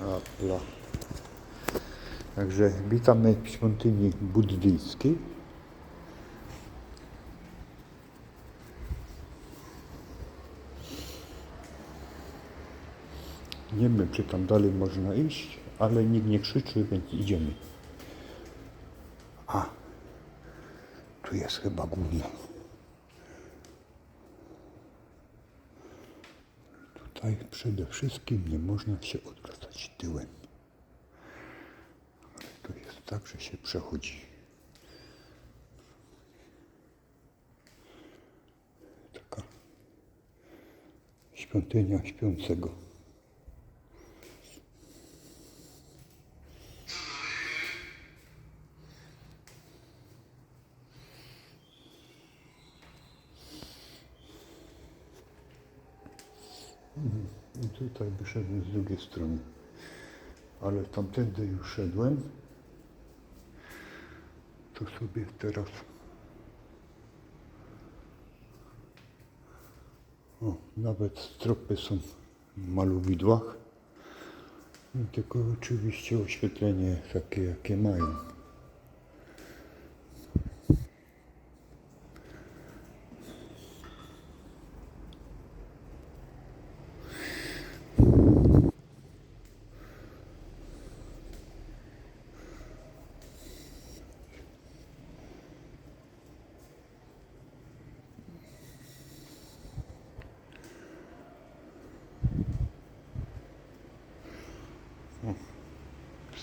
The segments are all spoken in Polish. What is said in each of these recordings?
Apla. Także witamy w świątyni buddyjskiej. Nie wiem, czy tam dalej można iść, ale nikt nie krzyczy, więc idziemy. A, tu jest chyba główna. Tutaj przede wszystkim nie można się odwracać tyłem. Ale to jest tak, że się przechodzi. Taka świątynia śpiącego. I tutaj wyszedłem z drugiej strony. Ale tamtędy już szedłem. To sobie teraz. O, nawet stropy są w malowidłach. Tylko oczywiście oświetlenie takie, jakie mają.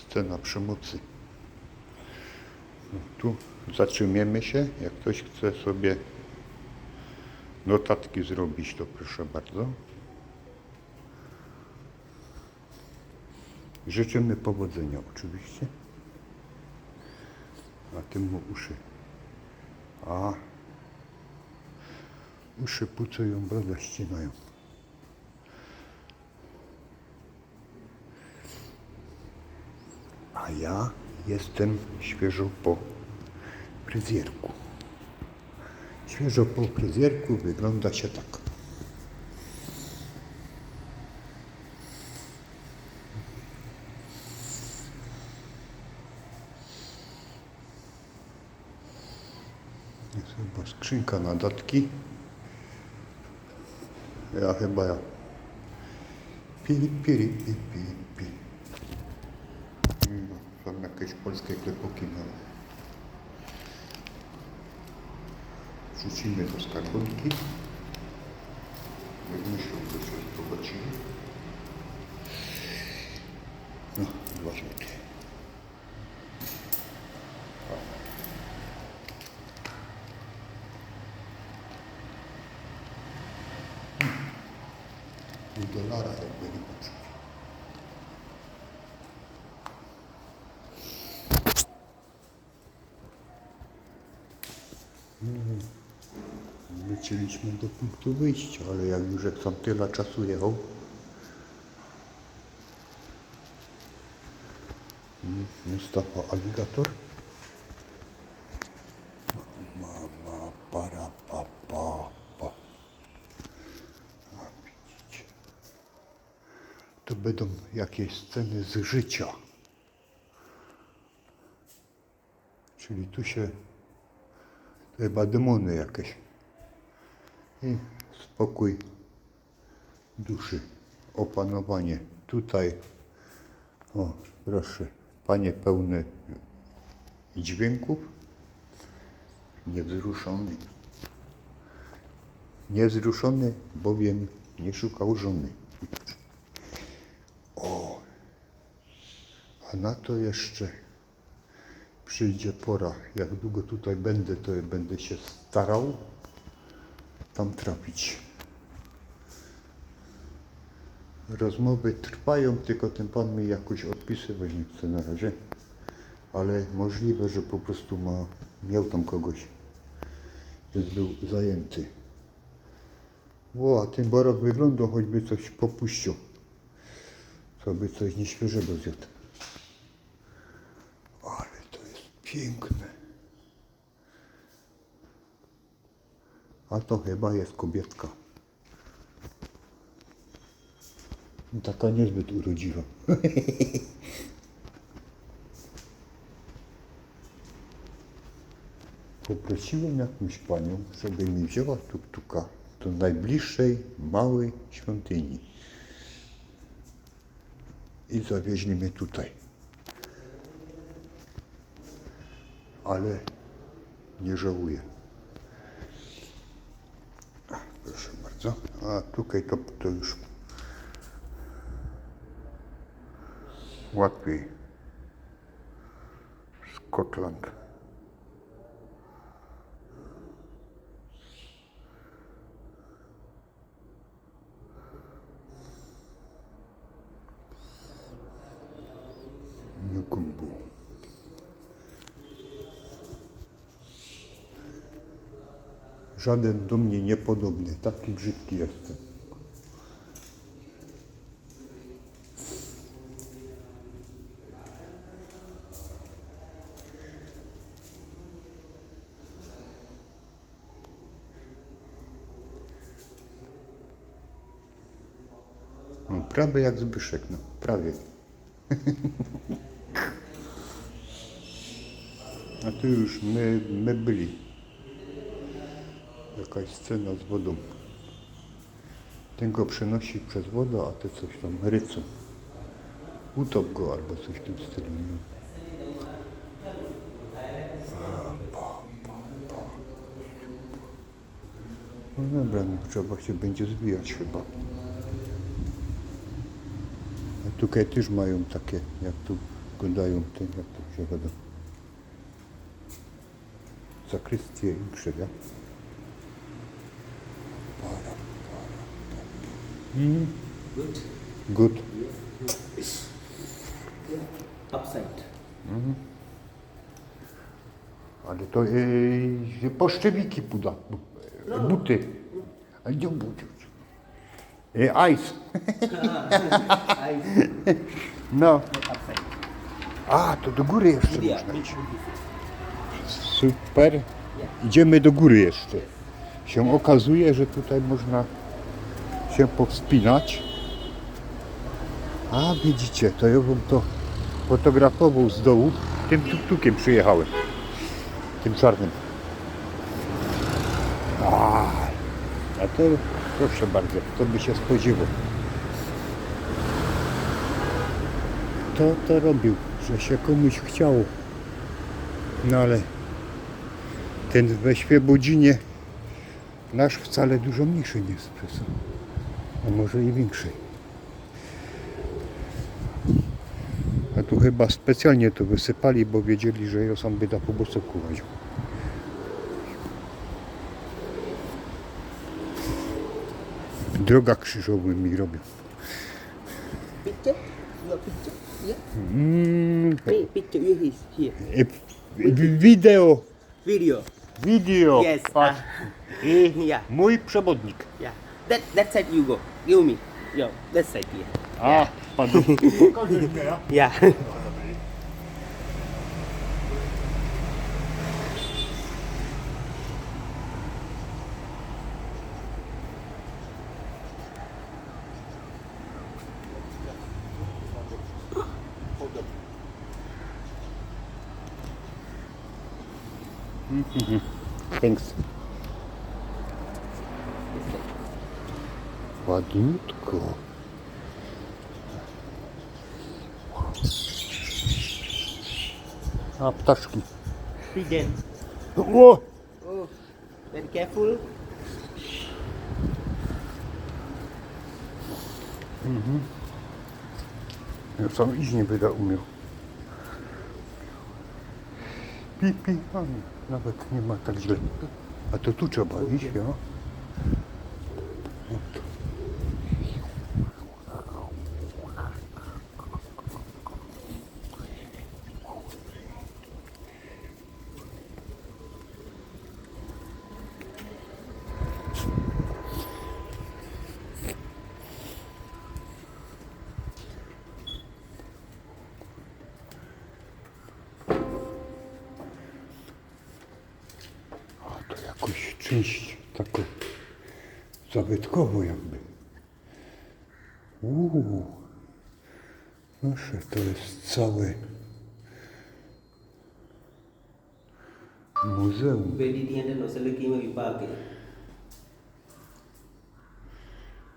Scena przemocy. No, tu zatrzymiemy się. Jak ktoś chce sobie notatki zrobić, to proszę bardzo. Życzymy powodzenia oczywiście. A tym mu uszy. A uszy pucują, brodę ścinają. A ja jestem świeżo po fryzjerku. Świeżo po fryzjerku wygląda się tak. Jest chyba skrzynka na datki. Ja chyba ja. Piri, piri, pi, pi, pi. Są jakieś polskie klepoki na Wrzucimy do skarbonki. Jak myślą, że się pobacili. No, dwa złote. Pół dolara jakby nie potrzeba. Lecieliśmy do punktu wyjścia, ale jak już jak sam tyle czasu jechał. Mustafa Aligator. Mama. To będą jakieś sceny z życia. Czyli tu się chyba demony jakieś. I spokój duszy, opanowanie. Tutaj, o proszę, panie pełne dźwięków, niewzruszony. Niewzruszony, bowiem nie szukał żony. O, a na to jeszcze przyjdzie pora. Jak długo tutaj będę, to będę się starał tam trafić. Rozmowy trwają, tylko ten pan mi jakoś odpisywać nie chce na razie. Ale możliwe, że po prostu ma, miał tam kogoś, więc był zajęty. O, a ten barok wygląda, choćby coś popuścił. Co by coś nieświeżego zjadł. Ale to jest piękne. A to chyba jest kobietka. Taka niezbyt urodziwa. Poprosiłem jakąś panią, żeby mi wzięła tuk-tuka do najbliższej małej świątyni. I zawieźli mnie tutaj. Ale nie żałuję. Proszę bardzo. A tutaj to, to już łatwiej. Scotland. Nukumbu. Żaden do mnie niepodobny, taki brzydki jestem. No, prawie jak Zbyszek, no, prawie. A tu już my, my byli. Jakaś scena z wodą. Ten go przenosi przez wodę, a te coś tam rycą. Utop go albo coś w tym stylu. nie? No dobra, no trzeba się będzie zwijać chyba. A tutaj też mają takie, jak tu wyglądają te, jak to się woda. Zakrystie i krzyża. Good. Good. Upside. Ale to e, poszczewiki puda, e, buty. A nie buty. E, ice. No. A, to do góry jeszcze można iść. Super. Idziemy do góry jeszcze. Się okazuje, że tutaj można się powspinać. A widzicie, to ja bym to fotografował z dołu. Tym tuk-tukiem przyjechałem. Tym czarnym. A, a to proszę bardzo, to by się spodziewał. Kto to robił, że się komuś chciało. No ale ten we Świebodzinie nasz wcale dużo mniejszy nie jest a może i większy. A tu chyba specjalnie to wysypali, bo wiedzieli, że ja sam by da po bosoku łaził. Droga krzyżowa mi robią. Picture? Your picture? Yeah. Mm, Pi- Picture you is here. w- wideo, Video. video. Yes, Patrz. I Yeah. mój przewodnik. Yeah. That that side you go. Give me. Yo, that side here. A, padł. Yeah. Ah, Thanks. Ładniutko. A, ptaszki. Pigeon. O! Oh, very careful. Ja sam iść nie będę umiał. Pi, pi, a, nawet nie ma tak źle. A to tu trzeba iść, ja? jakąś część taką zabytkową jakby. Uuu, proszę, to jest całe muzeum. Obedient and Osalakima Vipaka.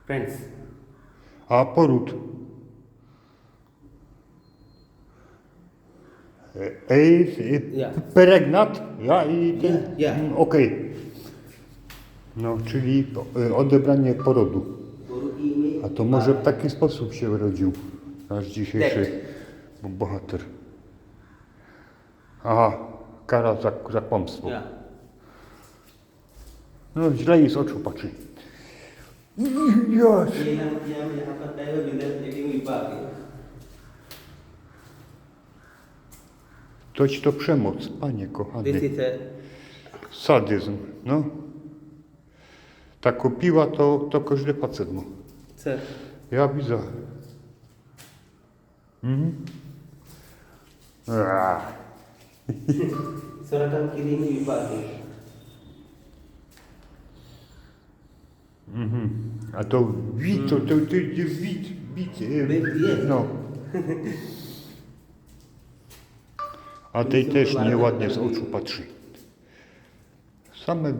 Friends. A poród. Eens, Ja. ja i ten, Ja, ja. okej. No, czyli odebranie porodu. A to może w taki sposób się urodził nasz dzisiejszy bohater. Aha, kara za, za. Ja. No, źle jej z oczu patrzy. Yes. Dia. Toć to przemoc, panie kochany. Sadyzm, no. Tak kupiła to, to każdy facet. Co? Ja widzę. Mhm. Mhm. A to wit, to, to, to, to wit, no. A tej też nieładnie z oczu patrzy. Same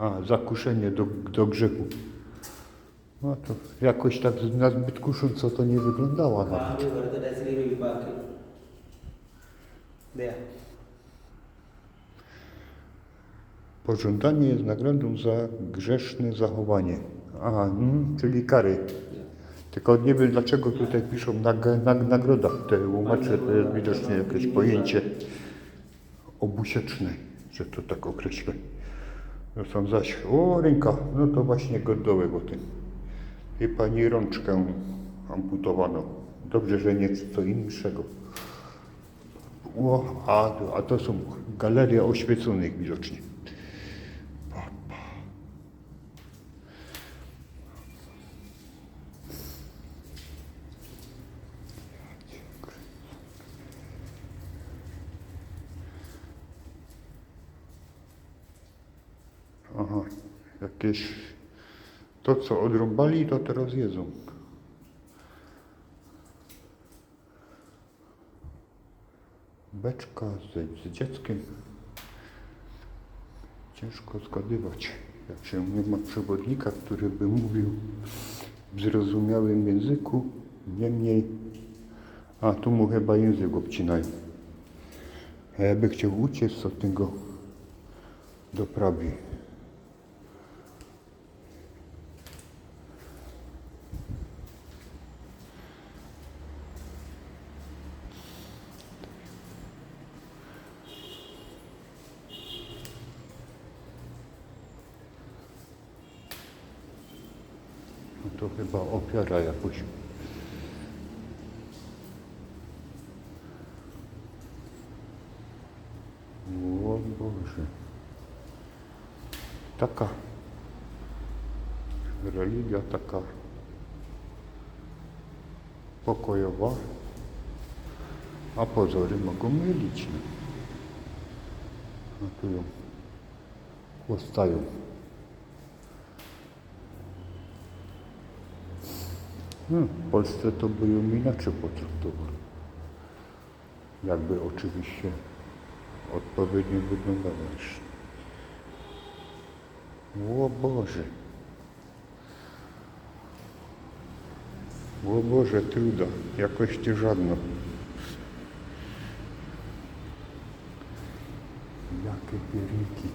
a, zakuszenie do, do grzechu. No to jakoś tak nazbyt kusząco to nie wyglądało nawet. Pożądanie jest nagrodą za grzeszne zachowanie. Aha, hmm, czyli kary. Tylko nie wiem dlaczego tutaj piszą nag, nag, nagroda. Te łumacze to jest widocznie jakieś pojęcie obusieczne, że to tak określę. No są zaś, o ręka, no to właśnie godołek o tym. I pani rączkę amputowano. Dobrze, że nie co innego. O, a, a to są galerie oświeconych widocznie. Aha, To, co odrąbali, to teraz jedzą. Beczka z, z dzieckiem. Ciężko zgadywać, jak się nie ma przewodnika, który by mówił w zrozumiałym języku. Niemniej, a tu mu chyba język obcinają. A ja by chciał uciec od tego doprawi. No ofiara jakoś. O Boże. Taka religia taka pokojowa, a pozory mogą mylić. No, no tu ją chłostają. No, w Polsce to by ją inaczej potraktowali. Jakby oczywiście odpowiednio wyglądała jeszcze. O Boże. O Boże, truda. Jakoś ty żadno. Jakie pierniki.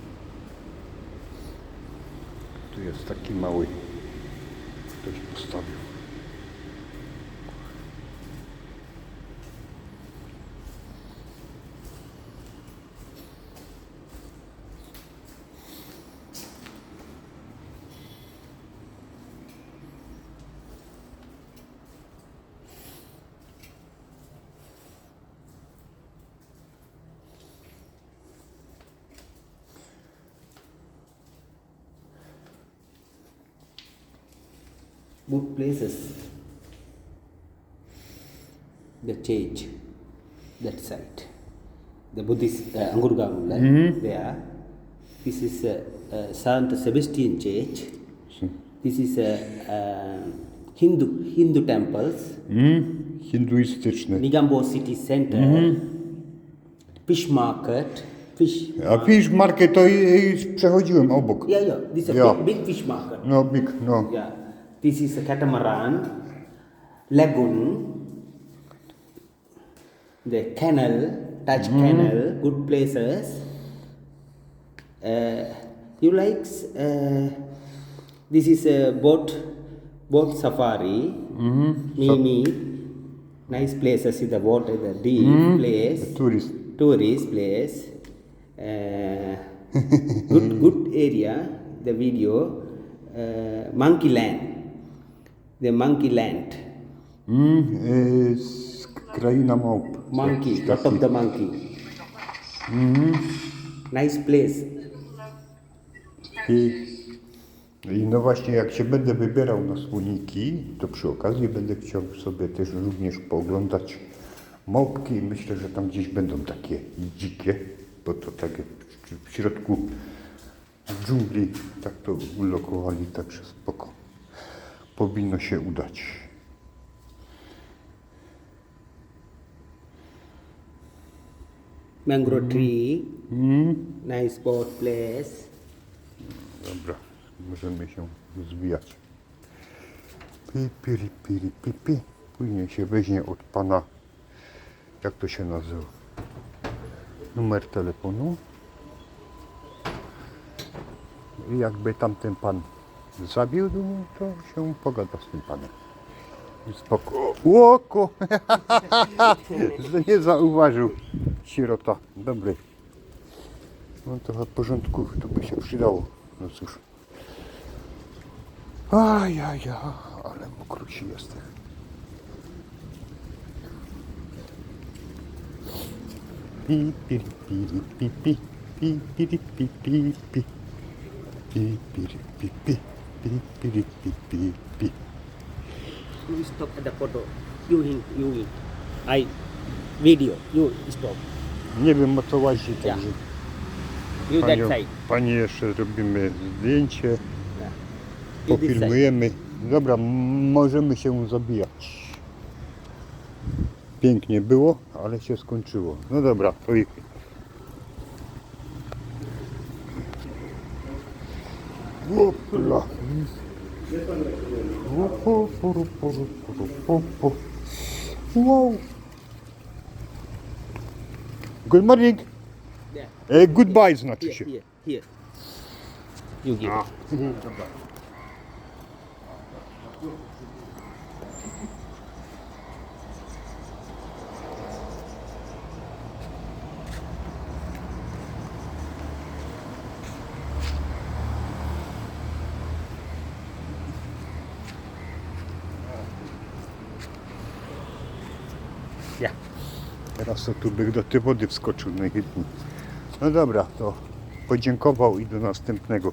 Tu jest taki mały. Ktoś postawił. Good places. The church, that side. The Buddhist uh, Angurgamulla, there. This is uh, uh, Saint Sebastian Church. Si. This is a uh, Hindu Hindu temples. Mm, hinduistyczny. Nigambo city center. Fish market. Fish. A Fish Market to i, i przechodziłem obok. Yeah, yeah. This is a Yeah. big, big fish market. No, big, no. Yeah. This is a catamaran, lagoon, the canal, touch canal, good places. Uh, you like uh, this is a boat boat safari. Mimi, nice places in the water, the deep place. Turist. tourist place. Uh, good good area the video. Uh, monkey land the monkey land Mm, z kraina małp. monkey Jakiś lot taki. of the monkey nice place I, I no właśnie, jak się będę wybierał na słoniki, to przy okazji będę chciał sobie też również pooglądać małpki i myślę, że tam gdzieś będą takie dzikie, bo to tak w środku dżungli tak to ulokowali, także spoko. Powinno się udać. mangrove tree nice boat place Dobra, możemy się zwijać. Pi, piri, piri, pi, pi. Później się weźmie od pana, jak to się nazywa, numer telefonu. I jakby tamten pan zawiódł, to się pogada z tym panem. Spoko. Łoko! Że nie zauważył sierota. Dobry. No trochę porządków to by się przydało. No cóż. Ajaja, ale mokrusi jestem. Pi, pi, pi, pi, pi, pi, pi. Pi, pi, pi, pi, piri, pi, pi, pi. You stop at the photo you in you in i video you stop Nie wiem o co łazi, Ja. także you that panią, side pani jeszcze zrobimy zdjęcie, you this side pofilmujemy. Dobra, m- możemy się zabijać. Pięknie było, ale się skończyło. No dobra, to i... Opla. Opo, poru, poru, poru, po, po. Wow. Good morning. yeah. E, goodbye znaczy here się. here here you give A. yeah To tu bych do tej wody wskoczył najchętniej. No dobra, to podziękował i do następnego.